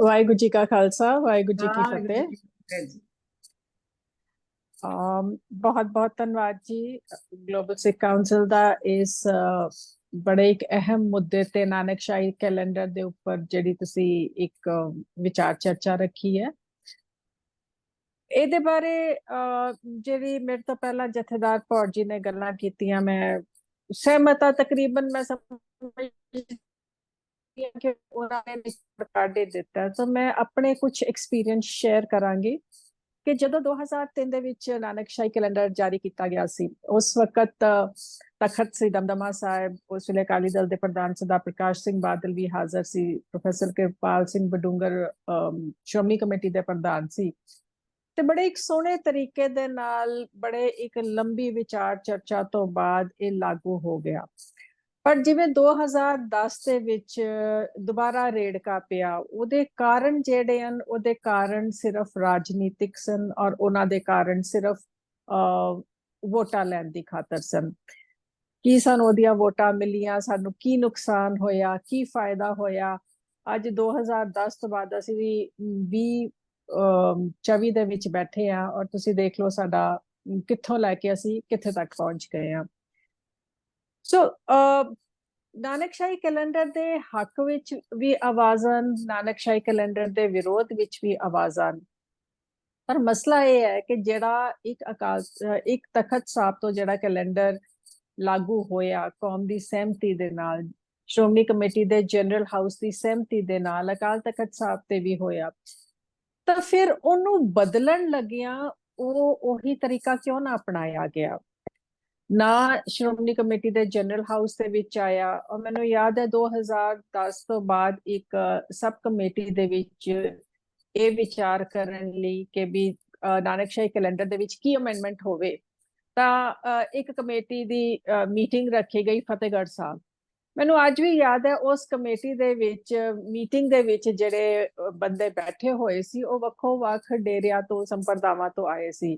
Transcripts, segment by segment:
ਵਾਹਿਗੁਰੂ ਜੀ ਕਾ ਖਾਲਸਾ ਵਾਹਿਗੁਰੂ ਜੀ ਕੀ ਫਤਿਹ। ਅਮ ਬਹੁਤ ਬਹੁਤ ਧੰਨਵਾਦ ਜੀ ਗਲੋਬਲ ਸਿੱਖ ਕਾਉਂਸਲ ਦਾ ਇਸ ਬੜੇ ਇੱਕ ਅਹਿਮ ਮੁੱਦੇ ਤੇ ਨਾਨਕਸ਼ਾਹੀ ਕੈਲੰਡਰ ਦੇ ਉੱਪਰ ਜਿਹੜੀ ਤੁਸੀਂ ਇੱਕ ਵਿਚਾਰ ਚਰਚਾ ਰੱਖੀ ਹੈ ਇਹਦੇ ਬਾਰੇ ਜਿਹੜੀ ਮੇਰੇ ਤੋਂ ਪਹਿਲਾਂ ਜਥੇਦਾਰ ਪੌੜ ਜੀ ਨੇ ਗੱਲਾਂ ਕੀਤੀਆਂ ਮੈਂ ਸਹਿਮਤ ਤਕਰੀਬਨ ਮੈਂ ਹਾਂ ਕਿ ਉਹਨਾਂ ਨੇ ਇਸ ਦੇ ਦਿੱਤਾ। ਸੋ ਮੈਂ ਆਪਣੇ ਕੁਝ ਐਕਸਪੀਰੀਅੰਸ ਸ਼ੇਅਰ ਕਰਾਂਗੀ ਕਿ ਜਦੋਂ 2003 ਦੇ ਵਿੱਚ ਨਾਨਕਸ਼ਾਹੀ ਕੈਲੰਡਰ ਜਾਰੀ ਕੀਤਾ ਗਿਆ ਸੀ, ਉਸ ਵਕਤ ਤਖਤ ਸ੍ਰੀ ਦਮਦਮਾ ਸਾਹਿਬ, ਉਸ ਵੇਲੇ ਅਕਾਲੀ ਦਲ ਦੇ ਪ੍ਰਧਾਨ ਸਰਦਾਰ ਪ੍ਰਕਾਸ਼ ਸਿੰਘ ਬਾਦਲ ਵੀ ਹਾਜ਼ਰ ਸੀ, ਪ੍ਰੋਫੈਸਰ ਕਿਰਪਾਲ ਸਿੰਘ ਬਡੂੰਗਰ ਸ਼੍ਰੋਮਣੀ ਕਮੇਟੀ ਦੇ ਪ੍ਰਧਾਨ ਸੀ। ਤੇ ਬੜੇ ਇੱਕ ਸੋਹਣੇ ਤਰੀਕੇ ਦੇ ਨਾਲ, ਬੜੇ ਇੱਕ ਲੰਬੀ ਵਿਚਾਰ ਚਰਚਾ ਤੋਂ ਬਾਅਦ ਇਹ ਲਾਗੂ ਹੋ ਗਿਆ। ਪਰ ਜਿਵੇਂ 2010 ਦੇ ਵਿੱਚ ਦੁਬਾਰਾ ਰੇੜਕਾ ਪਿਆ ਉਹਦੇ ਕਾਰਨ ਜਿਹੜੇ ਹਨ ਉਹਦੇ ਕਾਰਨ ਸਿਰਫ ਰਾਜਨੀਤਿਕ ਸਨ ਔਰ ਉਹਨਾਂ ਦੇ ਕਾਰਨ ਸਿਰਫ ਅਹ, ਵੋਟਾਂ ਲੈਣ ਦੀ ਖਾਤਰ ਸਨ। ਕੀ ਸਾਨੂੰ ਉਹਦੀਆਂ ਵੋਟਾਂ ਮਿਲੀਆਂ ਸਾਨੂੰ ਕੀ ਨੁਕਸਾਨ ਹੋਇਆ ਕੀ ਫਾਇਦਾ ਹੋਇਆ? ਅੱਜ 2010 ਤੋਂ ਬਾਅਦ ਅਸੀਂ ਵੀ 20 ਅਮ, 24 ਦੇ ਵਿੱਚ ਬੈਠੇ ਆ ਔਰ ਤੁਸੀਂ ਦੇਖ ਲਓ ਸਾਡਾ ਕਿੱਥੋਂ ਲੈ ਕੇ ਅਸੀਂ ਕਿੱਥੇ ਤੱਕ ਪਹੁੰਚ ਗਏ ਆ ਸੋ uh, ਨਾਨਕਸ਼ਾਹੀ ਕੈਲੰਡਰ ਦੇ ਹੱਕ ਵਿੱਚ ਵੀ ਆਵਾਜ਼ਾਂ ਨਾਨਕਸ਼ਾਹੀ ਕੈਲੰਡਰ ਦੇ ਵਿਰੋਧ ਵਿੱਚ ਵੀ ਆਵਾਜ਼ਾਂ ਪਰ ਮਸਲਾ ਇਹ ਹੈ ਕਿ ਜਿਹੜਾ ਇੱਕ ਅਕਾਲ, ਇੱਕ ਤਖਤ ਸਾਹਿਬ ਤੋਂ ਜਿਹੜਾ ਕੈਲੰਡਰ ਲਾਗੂ ਹੋਇਆ ਕੌਮ ਦੀ ਸਹਿਮਤੀ ਦੇ ਨਾਲ, ਸ਼੍ਰੋਮਣੀ ਕਮੇਟੀ ਦੇ ਜਨਰਲ ਹਾਊਸ ਦੀ ਸਹਿਮਤੀ ਦੇ ਨਾਲ ਅਕਾਲ ਤਖਤ ਸਾਹਿਬ ਤੇ ਵੀ ਹੋਇਆ, ਤਾਂ ਫਿਰ ਉਹਨੂੰ ਬਦਲਣ ਲੱਗਿਆ ਉਹ ਉਹੀ ਤਰੀਕਾ ਕਿਉਂ ਨਾ ਅਪਣਾਇਆ ਗਿਆ? ਨਾ ਸ਼੍ਰੋਮਣੀ ਕਮੇਟੀ ਦੇ ਜਨਰਲ ਹਾਊਸ ਦੇ ਵਿੱਚ ਆਇਆ ਔਰ ਮੈਨੂੰ ਯਾਦ ਹੈ 2010 ਤੋਂ ਬਾਅਦ ਇੱਕ ਸਬ ਕਮੇਟੀ ਦੇ ਵਿੱਚ ਇਹ ਵਿਚਾਰ ਕਰਨ ਲਈ ਕਿ ਵੀ ਅ, ਨਾਨਕਸ਼ਾਹੀ ਕੈਲੰਡਰ ਦੇ ਵਿੱਚ ਕੀ ਅਮੈਂਡਮੈਂਟ ਹੋਵੇ ਤਾਂ ਇੱਕ ਕਮੇਟੀ ਦੀ ਮੀਟਿੰਗ ਰੱਖੀ ਗਈ ਫਤਿਹਗੜ੍ਹ ਸਾਹਿਬ। ਮੈਨੂੰ ਅੱਜ ਵੀ ਯਾਦ ਹੈ ਉਸ ਕਮੇਟੀ ਦੇ ਵਿੱਚ ਮੀਟਿੰਗ ਦੇ ਵਿੱਚ ਜਿਹੜੇ ਬੰਦੇ ਬੈਠੇ ਹੋਏ ਸੀ ਉਹ ਵੱਖੋ ਵੱਖ ਡੇਰਿਆਂ ਤੋਂ ਸੰਪਰਦਾਵਾਂ ਤੋਂ ਆਏ ਸੀ।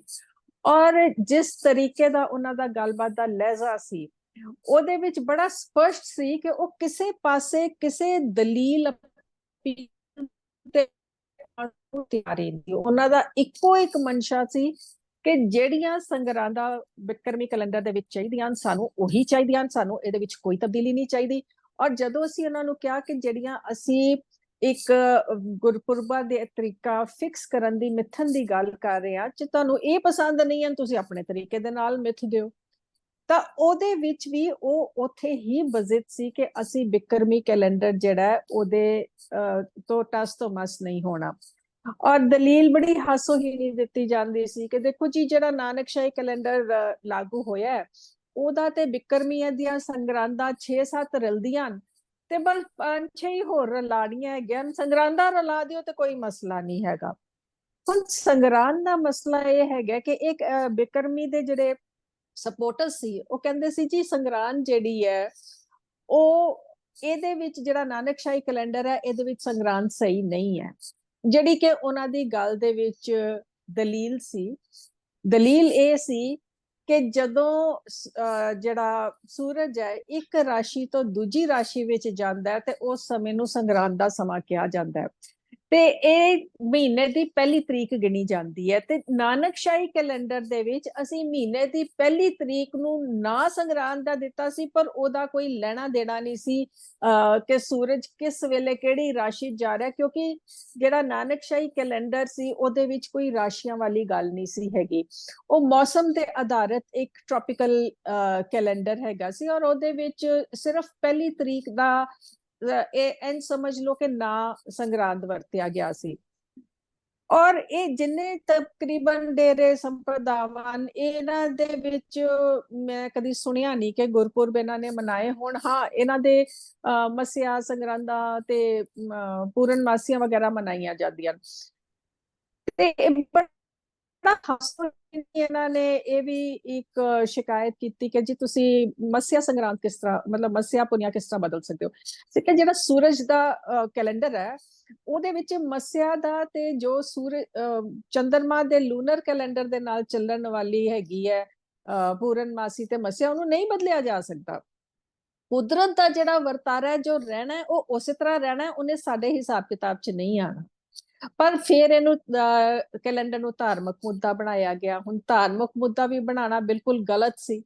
ਔਰ ਜਿਸ ਤਰੀਕੇ ਦਾ ਉਹਨਾਂ ਦਾ ਗੱਲਬਾਤ ਦਾ ਲਹਿਜ਼ਾ ਸੀ, ਉਹਦੇ ਵਿੱਚ ਬੜਾ ਸਪਸ਼ਟ ਸੀ ਕਿ ਉਹ ਕਿਸੇ ਪਾਸੇ ਕਿਸੇ ਦਲੀਲ ਤੇ ਆਉਣ ਨਹੀਂ ਉਹਨਾਂ ਦਾ ਇੱਕੋ ਇੱਕ ਮਨਸ਼ਾ ਸੀ ਕਿ ਜਿਹੜੀਆਂ ਸੰਗਰਾਂਦਾ ਬਿਕਰਮੀ ਕੈਲੰਡਰ ਦੇ ਵਿੱਚ ਚਾਹੀਦੀਆਂ ਹਨ, ਸਾਨੂੰ ਉਹੀ ਚਾਹੀਦੀਆਂ ਹਨ, ਸਾਨੂੰ ਇਹਦੇ ਵਿੱਚ ਕੋਈ ਤਬਦੀਲੀ ਨਹੀਂ ਚਾਹੀਦੀ। ਔਰ ਜਦੋਂ ਅਸੀਂ ਉਹਨਾਂ ਨੂੰ ਕਿਹਾ ਕਿ ਜਿਹੜੀਆਂ ਅਸੀਂ ਇੱਕ ਗੁਰਪੁਰਬਾ ਦੇ ਤਰੀਕਾ ਫਿਕਸ ਕਰਨ ਦੀ ਮਿਥਨ ਦੀ ਗੱਲ ਕਰ ਰਹੇ ਹਾਂ ਜੇ ਤੁਹਾਨੂੰ ਇਹ ਪਸੰਦ ਨਹੀਂ ਹੈ ਤੁਸੀਂ ਆਪਣੇ ਤਰੀਕੇ ਦੇ ਨਾਲ ਮਿਥ ਦਿਓ। ਤਾਂ ਉਹਦੇ ਵਿੱਚ ਵੀ ਉਹ ਉੱਥੇ ਹੀ ਬਜ਼ਿਤ ਸੀ ਕਿ ਅਸੀਂ ਬਿਕਰਮੀ ਕੈਲੰਡਰ ਜਿਹੜਾ ਉਹਦੇ ਅ, ਤੋਂ ਟਸ ਤੋਂ ਮਸ ਨਹੀਂ ਹੋਣਾ। ਔਰ ਦਲੀਲ ਬੜੀ ਹਾਸੋਹੀਣੀ ਦਿੱਤੀ ਜਾਂਦੀ ਸੀ ਕਿ ਦੇਖੋ ਜੀ ਜਿਹੜਾ ਨਾਨਕਸ਼ਾਹੀ ਕੈਲੰਡਰ ਲਾਗੂ ਹੋਇਆ ਹੈ, ਉਹਦਾ ਤੇ ਬਿਕਰਮੀਆਂ ਦੀਆਂ ਸੰਗਰਾਂਦਾਂ 6-7 ਰਲਦੀਆਂ ਹਨ। ਤੇ ਬਲ ਪੰਜ ਛੇ ਹੀ ਹੋਰ ਰਲਾੜੀਆਂ ਹੈਗੀਆਂ ਹਨ। ਰਲਾ ਦਿਓ ਤੇ ਕੋਈ ਮਸਲਾ ਨਹੀਂ ਹੈਗਾ। ਹੁਣ ਸੰਗਰਾਂਦ ਦਾ ਮਸਲਾ ਇਹ ਹੈਗਾ ਕਿ ਇੱਕ ਬਿਕਰਮੀ ਦੇ ਜਿਹੜੇ ਸਪੋਰਟਰ ਸੀ, ਉਹ ਕਹਿੰਦੇ ਸੀ, ਜੀ, ਸੰਗਰਾਂਦ ਜਿਹੜੀ ਹੈ, ਉਹ ਇਹਦੇ ਵਿੱਚ ਜਿਹੜਾ ਨਾਨਕਸ਼ਾਹੀ ਕੈਲੰਡਰ ਹੈ, ਇਹਦੇ ਵਿੱਚ ਸੰਗਰਾਂਦ ਸਹੀ ਨਹੀਂ ਹੈ। ਜਿਹੜੀ ਕਿ ਉਹਨਾਂ ਦੀ ਗੱਲ ਦੇ ਵਿੱਚ ਦਲੀਲ ਸੀ। ਦਲੀਲ ਇਹ ਸੀ ਕਿ ਜਦੋਂ ਅਹ, ਜਿਹੜਾ ਸੂਰਜ ਹੈ, ਇੱਕ ਰਾਸ਼ੀ ਤੋਂ ਦੂਜੀ ਰਾਸ਼ੀ ਵਿੱਚ ਜਾਂਦਾ ਹੈ ਤੇ ਉਸ ਸਮੇਂ ਨੂੰ ਸੰਗਰਾਂਦ ਦਾ ਸਮਾਂ ਕਿਹਾ ਜਾਂਦਾ ਹੈ। ਤੇ ਇਹ ਮਹੀਨੇ ਦੀ ਪਹਿਲੀ ਤਰੀਕ ਗਿਣੀ ਜਾਂਦੀ ਹੈ ਤੇ ਨਾਨਕਸ਼ਾਹੀ ਕੈਲੰਡਰ ਦੇ ਵਿੱਚ ਅਸੀਂ ਮਹੀਨੇ ਦੀ ਪਹਿਲੀ ਤਰੀਕ ਨੂੰ ਨਾ ਸੰਗਰਾਂਦ ਦਾ ਦਿੱਤਾ ਸੀ, ਪਰ ਉਹਦਾ ਕੋਈ ਲੈਣਾ ਦੇਣਾ ਨਹੀਂ ਸੀ ਕਿ ਸੂਰਜ ਕਿਸ ਵੇਲੇ ਕਿਹੜੀ ਰਾਸ਼ੀ ਜਾ ਰਿਹਾ, ਕਿਉਂਕਿ ਜਿਹੜਾ ਨਾਨਕਸ਼ਾਹੀ ਕੈਲੰਡਰ ਸੀ, ਉਹਦੇ ਵਿੱਚ ਕੋਈ ਰਾਸ਼ੀਆਂ ਵਾਲੀ ਗੱਲ ਨਹੀਂ ਸੀ ਹੈਗੀ। ਉਹ ਮੌਸਮ ਦੇ ਆਧਾਰਿਤ ਇੱਕ ਟ੍ਰੋਪੀਕਲ ਕੈਲੰਡਰ ਹੈਗਾ ਸੀ ਔਰ ਉਹਦੇ ਵਿੱਚ ਸਿਰਫ ਪਹਿਲੀ ਤਰੀਕ ਦਾ ਇਹ ਐਨ ਸਮਝ ਲਓ ਕਿ ਨਾ ਸੰਗਰਾਂਦ ਵਰਤਿਆ ਗਿਆ ਸੀ। ਔਰ ਇਹ ਜਿੰਨੇ ਤਕਰੀਬਨ ਡੇਰੇ ਸੰਪਰਦਾਵਾਂ ਹਨ, ਇਹਨਾਂ ਦੇ ਵਿੱਚ ਮੈਂ ਕਦੀ ਸੁਣਿਆ ਨਹੀਂ ਕਿ ਗੁਰਪੁਰਬ ਇਹਨਾਂ ਨੇ ਮਨਾਏ ਹੋਣ। ਹਾਂ ਇਹਨਾਂ ਦੇ ਅ, ਮੱਸਿਆ ਤੇ ਅਮ, ਪੂਰਨਮਾਸੀਆਂ ਵਗੈਰਾ ਮਨਾਈਆਂ ਜਾਂਦੀਆਂ ਤੇ ਇਹ ਬੜਾ ਇਹਨਾਂ ਨੇ ਇਹ ਵੀ ਇੱਕ ਸ਼ਿਕਾਇਤ ਕੀਤੀ ਕਿ ਜੀ ਤੁਸੀਂ ਮੱਸਿਆ ਸੰਗਰਾਂਦ ਕਿਸ ਤਰ੍ਹਾਂ ਮਤਲਬ ਮੱਸਿਆ ਪੁੰਨਿਆ ਕਿਸ ਤਰ੍ਹਾਂ ਬਦਲ ਸਕਦੇ ਹੋ? ਤੇ ਜਿਹੜਾ ਸੂਰਜ ਦਾ ਕੈਲੰਡਰ ਹੈ ਉਹਦੇ ਵਿੱਚ ਮੱਸਿਆ ਦਾ ਤੇ ਜੋ ਸੂਰਜ ਚੰਦਰਮਾ ਦੇ ਲੂਨਰ ਕੈਲੰਡਰ ਦੇ ਨਾਲ ਚੱਲਣ ਵਾਲੀ ਹੈਗੀ ਹੈ ਅ, ਪੂਰਨਮਾਸੀ ਤੇ ਮੱਸਿਆ ਉਹਨੂੰ ਨਹੀਂ ਬਦਲਿਆ ਜਾ ਸਕਦਾ। ਕੁਦਰਤ ਦਾ ਜਿਹੜਾ ਵਰਤਾਰਾ ਜੋ ਰਹਿਣਾ ਉਹ ਉਸੇ ਤਰ੍ਹਾਂ ਰਹਿਣਾ ਉਹਨੇ ਸਾਡੇ ਹਿਸਾਬ ਕਿਤਾਬ 'ਚ ਨਹੀਂ ਆਣਾ ਪਰ ਫਿਰ ਇਹਨੂੰ ਕੈਲੰਡਰ ਨੂੰ ਧਾਰਮਿਕ ਮੁੱਦਾ ਬਣਾਇਆ ਗਿਆ। ਹੁਣ ਧਾਰਮਿਕ ਮੁੱਦਾ ਵੀ ਬਣਾਉਣਾ ਬਿਲਕੁਲ ਗਲਤ ਸੀ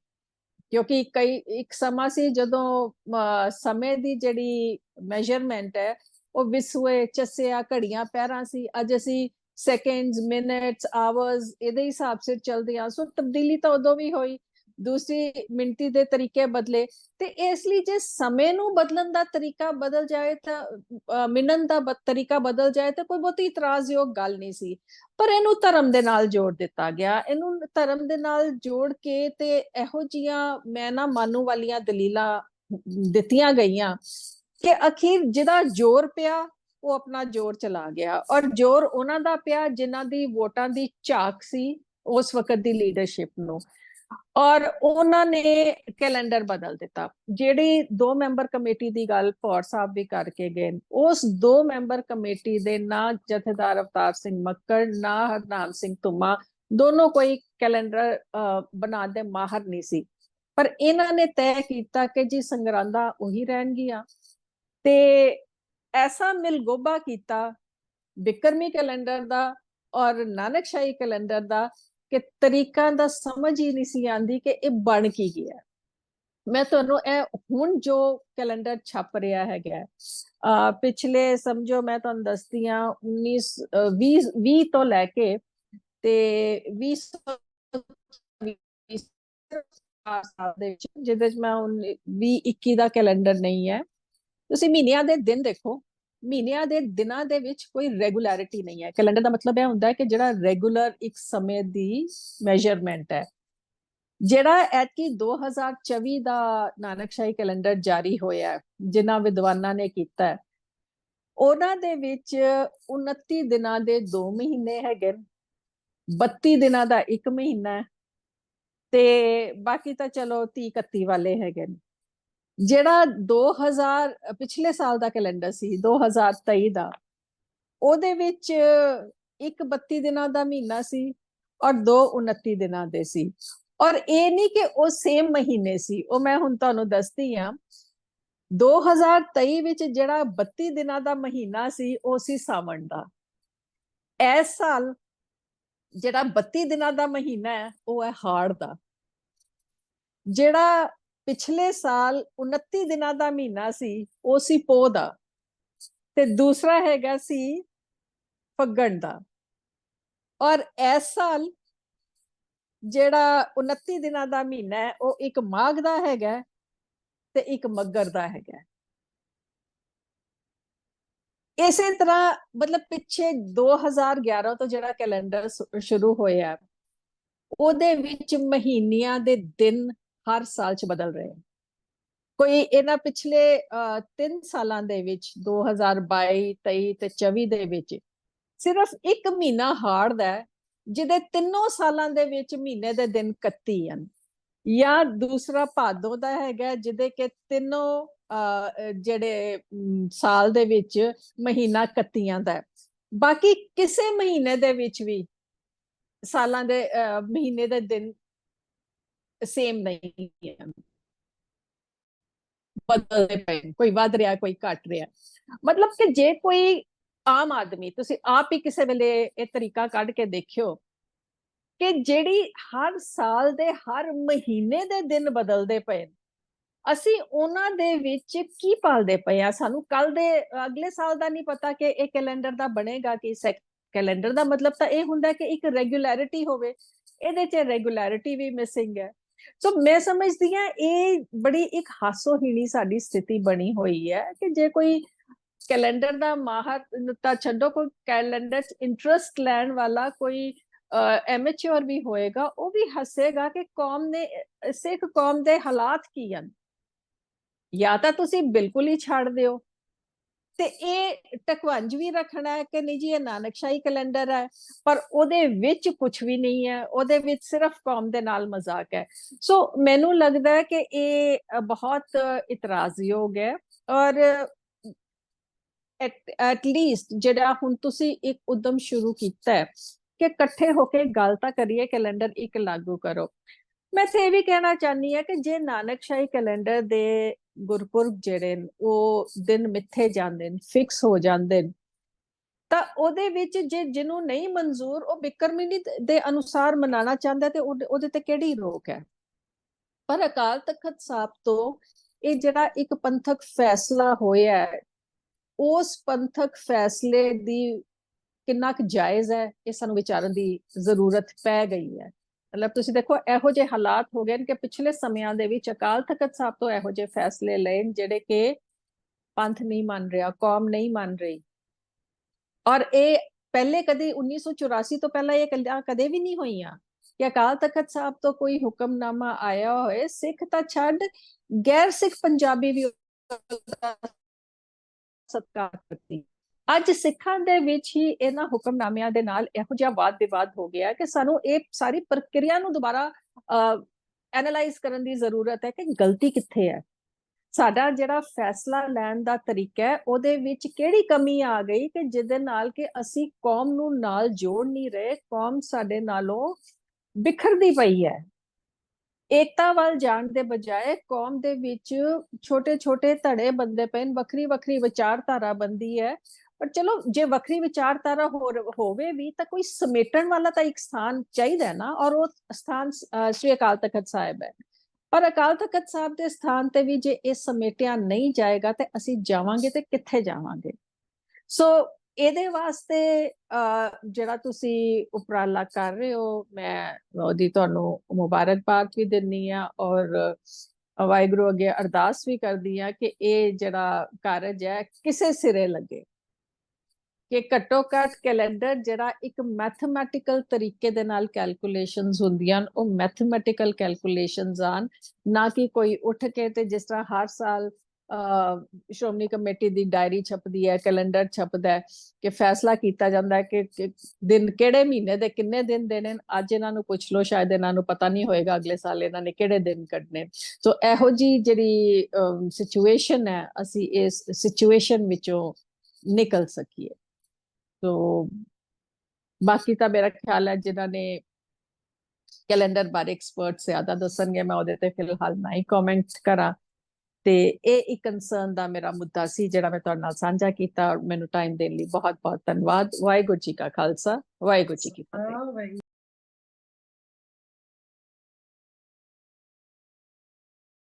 ਕਿਉਂਕਿ ਕਈ ਇੱਕ ਸਮਾਂ ਸੀ ਜਦੋਂ ਅਹ, ਸਮੇਂ ਦੀ ਜਿਹੜੀ ਮੈਜ਼ਰਮੈਂਟ ਹੈ ਉਹ ਵਿਸੂਏ ਚੱਸਿਆ ਘੜੀਆਂ ਪੈਰਾਂ ਸੀ। ਅੱਜ ਅਸੀਂ ਸੈਕਿੰਡਸ ਮਿੰਟਸ ਆਵਰਸ ਇਹਦੇ ਹਿਸਾਬ ਸਿਰ ਚੱਲਦੇ ਆ ਸੋ ਤਬਦੀਲੀ ਤਾਂ ਉਦੋਂ ਵੀ ਹੋਈ। ਦੂਸਰੀ ਮਿੰਟੀ ਦੇ ਤਰੀਕੇ ਬਦਲੇ ਤੇ ਇਸ ਲਈ ਜੇ ਸਮੇਂ ਨੂੰ ਬਦਲਣ ਦਾ ਤਰੀਕਾ ਬਦਲ ਜਾਏ ਤਾਂ ਅਹ, ਦਾ ਤਰੀਕਾ ਬਦਲ ਜਾਏ ਤਾਂ ਕੋਈ ਬਹੁਤੀ ਇਤਰਾਜ਼ਯੋਗ ਗੱਲ ਨਹੀਂ ਸੀ। ਪਰ ਇਹਨੂੰ ਧਰਮ ਦੇ ਨਾਲ ਜੋੜ ਦਿੱਤਾ ਗਿਆ। ਇਹਨੂੰ ਧਰਮ ਦੇ ਨਾਲ ਜੋੜ ਕੇ ਤੇ ਇਹੋ ਜੀਆਂ ਮੈਂ ਨਾ ਮਾਨੂ ਵਾਲੀਆਂ ਦਲੀਲਾਂ ਦਿੱਤੀਆਂ ਗਈਆਂ ਕਿ ਅਖੀਰ ਜਿਹਦਾ ਜ਼ੋਰ ਪਿਆ ਉਹ ਆਪਣਾ ਜ਼ੋਰ ਚਲਾ ਗਿਆ। ਔਰ ਜ਼ੋਰ ਉਹਨਾਂ ਦਾ ਪਿਆ ਜਿਨ੍ਹਾਂ ਦੀ ਵੋਟਾਂ ਦੀ ਝਾਕ ਸੀ ਉਸ ਵਕਤ ਦੀ ਲੀਡਰਸ਼ਿਪ ਨੂੰ। ਔਰ ਉਹਨਾਂ ਨੇ ਕੈਲੰਡਰ ਬਦਲ ਦਿੱਤਾ। ਜਿਹੜੀ ਦੋ ਮੈਂਬਰ ਕਮੇਟੀ ਦੀ ਗੱਲ ਪੌਰ ਸਾਹਿਬ ਵੀ ਕਰਕੇ ਗਏ, ਉਸ ਦੋ ਮੈਂਬਰ ਕਮੇਟੀ ਦੇ ਨਾ ਜਥੇਦਾਰ ਅਵਤਾਰ ਸਿੰਘ ਮੱਕੜ, ਨਾ ਹਰਨਾਮ ਸਿੰਘ ਧੁਮਾ, ਦੋਨੋਂ ਕੋਈ ਕੈਲੰਡਰ ਬਣਾਉਣ ਦੇ ਮਾਹਰ ਨਹੀਂ ਸੀ। ਪਰ ਇਹਨਾਂ ਨੇ ਤੈਅ ਕੀਤਾ ਕਿ ਜੀ ਸੰਗਰਾਂਦਾ ਉਹੀ ਰਹਿਣਗੀਆਂ। ਤੇ ਐਸਾ ਮਿਲਗੋਬਾ ਕੀਤਾ, ਬਿਕਰਮੀ ਕੈਲੰਡਰ ਦਾ ਔਰ ਨਾਨਕਸ਼ਾਹੀ ਕੈਲੰਡਰ ਦਾ ਕਿ ਤਰੀਕਾ ਦਾ ਸਮਝ ਹੀ ਨਹੀਂ ਸੀ ਆਂਦੀ ਕਿ ਇਹ ਬਣ ਕੀ ਗਿਆ। ਮੈਂ ਤੁਹਾਨੂੰ ਇਹ ਹੁਣ ਜੋ ਕੈਲੰਡਰ ਛਪ ਰਿਹਾ ਹੈਗਾ ਆ ਪਿਛਲੇ ਸਮਝੋ ਮੈਂ ਤੁਹਾਨੂੰ ਦੱਸਦੀ ਆ 19 ਅਹ 20 20 ਤੋਂ ਲੈ ਕੇ ਤੇ 20 ਸਾਲ ਦੇ ਵਿੱਚ, ਜਿਹਦੇ ਵਿੱਚ ਮੈਂ 20 21 ਦਾ ਕੈਲੰਡਰ ਨਹੀਂ ਹੈ। ਤੁਸੀਂ ਮਹੀਨਿਆਂ ਦੇ ਦਿਨ ਦੇਖੋ। ਮਹੀਨਿਆਂ ਦੇ ਦਿਨਾਂ ਦੇ ਵਿੱਚ ਕੋਈ ਰੈਗੂਲੈਰਿਟੀ ਨਹੀਂ ਹੈ। ਕੈਲੰਡਰ ਦਾ ਮਤਲਬ ਇਹ ਹੁੰਦਾ ਹੈ ਕਿ ਜਿਹੜਾ ਰੈਗੂਲਰ ਇੱਕ ਸਮੇਂ ਦੀ ਮੈਜ਼ਰਮੈਂਟ ਹੈ। ਜਿਹੜਾ ਐਤਕੀ 2024 ਦਾ ਨਾਨਕਸ਼ਾਹੀ ਕੈਲੰਡਰ ਜਾਰੀ ਹੋਇਆ ਹੈ ਜਿਨ੍ਹਾਂ ਵਿਦਵਾਨਾਂ ਨੇ ਕੀਤਾ ਹੈ ਉਹਨਾਂ ਦੇ ਵਿੱਚ 29 ਦਿਨਾਂ ਦੇ 2 ਮਹੀਨੇ ਹੈਗੇ ਨੇ, 32 ਦਿਨਾਂ ਦਾ 1 ਮਹੀਨਾ ਤੇ ਬਾਕੀ ਤਾਂ ਚਲੋ 30 31 ਵਾਲੇ ਹੈਗੇ ਨੇ। ਜਿਹੜਾ 2000 ਪਿਛਲੇ ਸਾਲ ਦਾ ਕੈਲੰਡਰ ਸੀ 2023 ਦਾ, ਉਹਦੇ ਵਿੱਚ ਇੱਕ 32 ਦਿਨਾਂ ਦਾ ਮਹੀਨਾ ਸੀ ਔਰ ਦੋ 29 ਦਿਨਾਂ ਦੇ ਸੀ। ਔਰ ਇਹ ਨਹੀਂ ਕਿ ਉਹ ਸੇਮ ਮਹੀਨੇ ਸੀ, ਉਹ ਮੈਂ ਹੁਣ ਤੁਹਾਨੂੰ ਦੱਸਦੀ ਆ 2023 ਵਿੱਚ ਜਿਹੜਾ 32 ਦਿਨਾਂ ਦਾ ਮਹੀਨਾ ਸੀ, ਉਹ ਸੀ ਸਾਵਣ ਦਾ। ਇਸ ਸਾਲ ਜਿਹੜਾ 32 ਦਿਨਾਂ ਦਾ ਮਹੀਨਾ ਹੈ, ਉਹ ਹੈ ਹਾੜ ਦਾ। ਜਿਹੜਾ ਪਿਛਲੇ ਸਾਲ 29 ਦਿਨਾਂ ਦਾ ਮਹੀਨਾ ਸੀ, ਉਹ ਸੀ ਪੋਹ ਦਾ। ਤੇ ਦੂਸਰਾ ਹੈਗਾ ਸੀ ਫੱਗਣ ਦਾ। ਔਰ ਇਸ ਸਾਲ ਜਿਹੜਾ 29 ਦਿਨਾਂ ਦਾ ਮਹੀਨਾ ਹੈ, ਉਹ ਇੱਕ ਮਾਘ ਦਾ ਹੈਗਾ ਤੇ ਇੱਕ ਮੱਗਰ ਦਾ ਹੈਗਾ ਇਸੇ ਤਰ੍ਹਾਂ ਮਤਲਬ ਪਿੱਛੇ 2011 ਤੋਂ ਜਿਹੜਾ ਕੈਲੰਡਰ ਸ਼ੁਰੂ ਹੋਇਆ, ਉਹਦੇ ਵਿੱਚ ਮਹੀਨਿਆਂ ਦੇ ਦਿਨ ਹਰ ਸਾਲ ਚ ਬਦਲ ਰਹੇ ਹਨ। ਕੋਈ ਇਹਨਾਂ ਪਿਛਲੇ 3 ਸਾਲਾਂ ਦੇ ਵਿੱਚ 2022 23 ਤੇ 24 ਦੇ ਵਿੱਚ ਸਿਰਫ ਇੱਕ ਮਹੀਨਾ ਹਾੜ ਦਾ ਜਿਹਦੇ ਤਿੰਨੋਂ ਸਾਲਾਂ ਦੇ ਵਿੱਚ ਮਹੀਨੇ ਦੇ ਦਿਨ 31 ਹਨ। ਜਾਂ ਦੂਸਰਾ ਭਾਦੋ ਦਾ ਹੈਗਾ, ਜਿਹਦੇ ਕਿ ਤਿੰਨੋਂ ਜਿਹੜੇ ਸਾਲ ਦੇ ਵਿੱਚ ਮਹੀਨਾ 31 ਦਾ ਬਾਕੀ ਕਿਸੇ ਮਹੀਨੇ ਦੇ ਵਿੱਚ ਵੀ ਸਾਲਾਂ ਦੇ ਮਹੀਨੇ ਦੇ ਦਿਨ ਸੇਮ ਨਹੀਂ ਹੈ ਬਦਲਦੇ ਪਏ ਕੋਈ ਵੱਧ ਰਿਹਾ, ਕੋਈ ਘਟ ਰਿਹਾ। ਮਤਲਬ ਕਿ ਜੇ ਕੋਈ ਆਮ ਆਦਮੀ, ਤੁਸੀਂ ਆਪ ਹੀ ਕਿਸੇ ਵੇਲੇ ਇਹ ਤਰੀਕਾ ਕੱਢ ਕੇ ਦੇਖਿਓ ਕਿ ਜਿਹੜੀ ਹਰ ਸਾਲ ਦੇ, ਹਰ ਮਹੀਨੇ ਦੇ ਦਿਨ ਬਦਲਦੇ ਪਏ ਅਸੀਂ ਉਹਨਾਂ ਦੇ ਵਿੱਚ ਕੀ ਪਾਲਦੇ ਪਏ ਆ ਸਾਨੂੰ ਕੱਲ ਦੇ, ਅਗਲੇ ਸਾਲ ਦਾ ਨਹੀਂ ਪਤਾ ਕਿ ਇਹ ਕੈਲੰਡਰ ਦਾ ਬਣੇਗਾ ਕਿ ਕੈਲੰਡਰ ਦਾ ਮਤਲਬ ਤਾਂ ਇਹ ਹੁੰਦਾ ਕਿ ਇੱਕ ਰੈਗੂਲੈਰਿਟੀ ਹੋਵੇ, ਇਹਦੇ 'ਚ ਰੈਗੂਲੈਰਿਟੀ ਵੀ ਮਿਸਿੰਗ ਹੈ। ਸੋ ਮੈਂ ਸਮਝਦੀ ਹਾਂ ਇਹ ਬੜੀ ਇੱਕ ਹਾਸੋਹੀਣੀ ਸਾਡੀ ਸਥਿਤੀ ਬਣੀ ਹੋਈ ਹੈ ਕਿ ਜੇ ਕੋਈ ਕੈਲੰਡਰ ਦਾ ਮਾਹਰ ਤਾਂ ਛੱਡੋ ਕੋਈ ਕੈਲੰਡਰ 'ਚ ਇੰਟਰਸਟ ਲੈਣ ਵਾਲਾ ਕੋਈ ਐਮੈਚੁਰ ਵੀ ਹੋਏਗਾ ਉਹ ਵੀ ਹੱਸੇਗਾ ਕਿ ਕੌਮ ਨੇ ਸਿੱਖ ਕੌਮ ਦੇ ਹਾਲਾਤ ਕੀ ਹਨ ਜਾਂ ਤਾਂ ਤੁਸੀਂ ਬਿਲਕੁਲ ਹੀ ਛੱਡ ਦਿਓ ਤੇ ਇਹ ਟਕਵੰਜ ਵੀ ਰੱਖਣਾ ਹੈ ਕਿ ਨਹੀਂ ਜੀ, ਇਹ ਨਾਨਕਸ਼ਾਹੀ ਕੈਲੰਡਰ ਹੈ, ਪਰ ਉਹਦੇ ਵਿੱਚ ਕੁਝ ਵੀ ਨਹੀਂ ਹੈ, ਉਹਦੇ ਵਿੱਚ ਸਿਰਫ ਕੌਮ ਦੇ ਨਾਲ ਮਜ਼ਾਕ ਹੈ। ਸੋ ਮੈਨੂੰ ਲੱਗਦਾ ਹੈ ਕਿ ਇਹ ਬਹੁਤ ਇਤਰਾਜ਼ਯੋਗ ਹੈ ਔਰ ਐਟ ਲੀਸਟ ਜਿਹੜਾ ਹੁਣ ਤੁਸੀਂ ਇੱਕ ਉਦਮ ਸ਼ੁਰੂ ਕੀਤਾ ਹੈ ਕਿ ਇਕੱਠੇ ਹੋ ਕੇ ਗੱਲ ਤਾਂ ਕਰੀਏ, ਕੈਲੰਡਰ ਇੱਕ ਲਾਗੂ ਕਰੋ। ਮੈਂ ਤੇ ਇਹ ਵੀ ਕਹਿਣਾ ਚਾਹਨੀ ਹੈ ਕਿ ਜੇ ਨਾਨਕਸ਼ਾਹੀ ਕੈਲੰਡਰ ਦੇ ਗੁਰਪੁਰਬ ਜਿਹੜੇ ਨੇ, ਉਹ ਦਿਨ ਮਿੱਥੇ ਜਾਂਦੇ ਨੇ ਫਿਕਸ ਹੋ ਜਾਂਦੇ ਨੇ। ਤਾਂ ਉਹਦੇ ਵਿੱਚ ਜੇ ਜਿਹਨੂੰ ਨਹੀਂ ਮਨਜ਼ੂਰ, ਉਹ ਬਿਕਰਮੀ ਦੇ ਅਨੁਸਾਰ ਮਨਾਉਣਾ ਚਾਹੁੰਦਾ ਤੇ ਉਹਦੇ ਉਹਦੇ ਤੇ ਕਿਹੜੀ ਰੋਕ ਹੈ? ਪਰ ਅਕਾਲ ਤਖਤ ਸਾਹਿਬ ਤੋਂ ਇਹ ਜਿਹੜਾ ਇੱਕ ਪੰਥਕ ਫੈਸਲਾ ਹੋਇਆ ਹੈ, ਉਸ ਪੰਥਕ ਫੈਸਲੇ ਦੀ ਕਿੰਨਾ ਕੁ ਜਾਇਜ਼ ਹੈ, ਇਹ ਸਾਨੂੰ ਵਿਚਾਰਨ ਦੀ ਜ਼ਰੂਰਤ ਪੈ ਗਈ ਹੈ। ਮਤਲਬ ਤੁਸੀਂ ਦੇਖੋ, ਇਹੋ ਜਿਹੇ ਹਾਲਾਤ ਹੋ ਗਏ ਨੇ ਕਿ ਪਿਛਲੇ ਸਮਿਆਂ ਦੇ ਵਿੱਚ ਅਕਾਲ ਤਖਤ ਸਾਹਿਬ ਤੋਂ ਇਹੋ ਜਿਹੇ ਫੈਸਲੇ ਲਏ ਜਿਹੜੇ ਕਿ ਪੰਥ ਨਹੀਂ ਮੰਨ ਰਿਹਾ, ਕੌਮ ਨਹੀਂ ਮੰਨ ਰਹੀ। ਔਰ ਇਹ ਪਹਿਲੇ ਕਦੇ 1984 ਤੋਂ ਪਹਿਲਾਂ ਇਹ ਕਦੇ ਵੀ ਨਹੀਂ ਹੋਈਆਂ ਕਿ ਅਕਾਲ ਤਖਤ ਸਾਹਿਬ ਤੋਂ ਕੋਈ ਹੁਕਮਨਾਮਾ ਆਇਆ ਹੋਏ, ਸਿੱਖ ਤਾਂ ਛੱਡ, ਗੈਰ ਸਿੱਖ ਪੰਜਾਬੀ ਵੀ ਉਹਦਾ ਕਰਦੀ। ਅੱਜ ਸਿੱਖਾਂ ਦੇ ਵਿੱਚ ਹੀ ਇਹਨਾਂ ਹੁਕਮਨਾਮਿਆਂ ਦੇ ਨਾਲ ਇਹੋ ਜਿਹਾ ਵਾਦ ਵਿਵਾਦ ਹੋ ਗਿਆ ਕਿ ਸਾਨੂੰ ਇਹ ਸਾਰੀ ਪ੍ਰਕਿਰਿਆ ਨੂੰ ਦੁਬਾਰਾ ਐਨਾਲਾਈਜ਼ ਕਰਨ ਦੀ ਜ਼ਰੂਰਤ ਹੈ ਕਿ ਗਲਤੀ ਕਿੱਥੇ ਹੈ। ਸਾਡਾ ਜਿਹੜਾ ਫੈਸਲਾ ਲੈਣ ਦਾ ਤਰੀਕਾ ਹੈ, ਉਹਦੇ ਵਿੱਚ ਕਿਹੜੀ ਕਮੀ ਆ ਗਈ ਕਿ ਜਿਹਦੇ ਨਾਲ ਕਿ ਅਸੀਂ ਕੌਮ ਨੂੰ ਨਾਲ ਜੋੜ ਨਹੀਂ ਰਹੇ, ਕੌਮ ਸਾਡੇ ਨਾਲੋਂ ਬਿਖਰਦੀ ਪਈ ਹੈ। ਏਕਤਾ ਵੱਲ ਜਾਣ ਦੇ ਬਜਾਏ ਕੌਮ ਦੇ ਵਿੱਚ ਛੋਟੇ ਛੋਟੇ ਧੜੇ ਬੰਦੇ ਪਏ ਵੱਖਰੀ ਵੱਖਰੀ ਵਿਚਾਰਧਾਰਾ ਬੰਦੀ ਹੈ। ਪਰ ਚਲੋ, ਜੇ ਵੱਖਰੀ ਵਿਚਾਰਧਾਰਾ ਹੋਵੇ ਵੀ, ਤਾਂ ਕੋਈ ਸਮੇਟਣ ਵਾਲਾ ਤਾਂ ਇੱਕ ਸਥਾਨ ਚਾਹੀਦਾ ਨਾ, ਔਰ ਉਹ ਸਥਾਨ ਸ੍ਰੀ ਅਕਾਲ ਤਖਤ ਸਾਹਿਬ ਹੈ। ਪਰ ਅਕਾਲ ਤਖਤ ਸਾਹਿਬ ਦੇ ਸਥਾਨ ਤੇ ਵੀ ਜੇ ਇਹ ਸਮੇਟਿਆ ਨਹੀਂ ਜਾਏਗਾ, ਤੇ ਅਸੀਂ ਜਾਵਾਂਗੇ ਤੇ ਕਿੱਥੇ ਜਾਵਾਂਗੇ? ਸੋ, ਇਹਦੇ ਵਾਸਤੇ ਜਿਹੜਾ ਤੁਸੀਂ ਉਪਰਾਲਾ ਕਰ ਰਹੇ ਹੋ, ਮੈਂ ਉਹਦੀ ਤੁਹਾਨੂੰ ਮੁਬਾਰਕਬਾਦ ਵੀ ਦਿੰਨੀ ਆ ਔਰ ਵਾਹਿਗੁਰੂ ਅੱਗੇ ਅਰਦਾਸ ਵੀ ਕਰਦੀ ਆ ਕਿ ਇਹ ਜਿਹੜਾ ਕਾਰਜ ਹੈ, ਕਿਸੇ ਸਿਰੇ ਲੱਗੇ। ਕਿ ਘੱਟੋ ਘੱਟ ਕੈਲੰਡਰ ਜਿਹੜਾ ਇੱਕ ਮੈਥਮੈਟਿਕਲ ਤਰੀਕੇ ਦੇ ਨਾਲ ਕੈਲਕੂਲੇਸ਼ਨਸ ਹੁੰਦੀਆਂ ਉਹ ਮੈਥਮੈਟੀਕਲ ਕੈਲਕੂਲੇਸ਼ਨਸ ਆਨ ਨਾ ਕਿ ਕੋਈ ਉੱਠ ਕੇ ਤੇ ਜਿਸ ਤਰ੍ਹਾਂ ਹਰ ਸਾਲ ਸ਼੍ਰੋਮਣੀ ਕਮੇਟੀ ਦੀ ਡਾਇਰੀ ਛਪਦੀ ਹੈ ਕੈਲੰਡਰ ਛਪਦਾ ਹੈ, ਕਿ ਫੈਸਲਾ ਕੀਤਾ ਜਾਂਦਾ ਹੈ ਕਿ ਦਿਨ ਕਿਹੜੇ ਮਹੀਨੇ ਦੇ ਕਿੰਨੇ ਦਿਨ ਦੇਣੇ ਅੱਜ ਇਹਨਾਂ ਨੂੰ ਪੁੱਛ ਲਓ, ਸ਼ਾਇਦ ਇਹਨਾਂ ਨੂੰ ਪਤਾ ਨਹੀਂ ਹੋਏਗਾ ਅਗਲੇ ਸਾਲ ਇਹਨਾਂ ਨੇ ਕਿਹੜੇ ਦਿਨ ਕੱਢਨੇ ਸੋ ਇਹੋ ਜੀ ਜਿਹੜੀ ਸਿਚੁਏਸ਼ਨ ਹੈ, ਅਸੀਂ ਇਸ ਸਿਚੁਏਸ਼ਨ ਵਿੱਚੋਂ ਨਿਕਲ ਸਕੀਏ। ਸੋ ਬਾਕੀ ਤਾਂ ਮੇਰਾ ਖਿਆਲ ਹੈ ਜਿਨ੍ਹਾਂ ਨੇ ਕੈਲੰਡਰ ਬਾਰੇ ਐਕਸਪਰਟ ਜ਼ਿਆਦਾ ਦੱਸਣਗੇ, ਮੈਂ ਉਹਦੇ ਤੇ ਫਿਲਹਾਲ ਨਹੀਂ ਕਮੈਂਟ ਕਰਾਂ। ਤੇ ਇਹ ਇੱਕ ਕੰਸਰਨ ਦਾ ਮੇਰਾ ਮੁੱਦਾ ਸੀ, ਜਿਹੜਾ ਮੈਂ ਤੁਹਾਡੇ ਨਾਲ ਸਾਂਝਾ ਕੀਤਾ ਔਰ ਮੈਨੂੰ ਟਾਈਮ ਦੇਣ ਲਈ ਬਹੁਤ ਬਹੁਤ ਧੰਨਵਾਦ। ਵਾਹਿਗੁਰੂ ਜੀ ਕਾ ਖਾਲਸਾ, ਵਾਹਿਗੁਰੂ ਜੀ ਕੀ ਫਤਿਹ।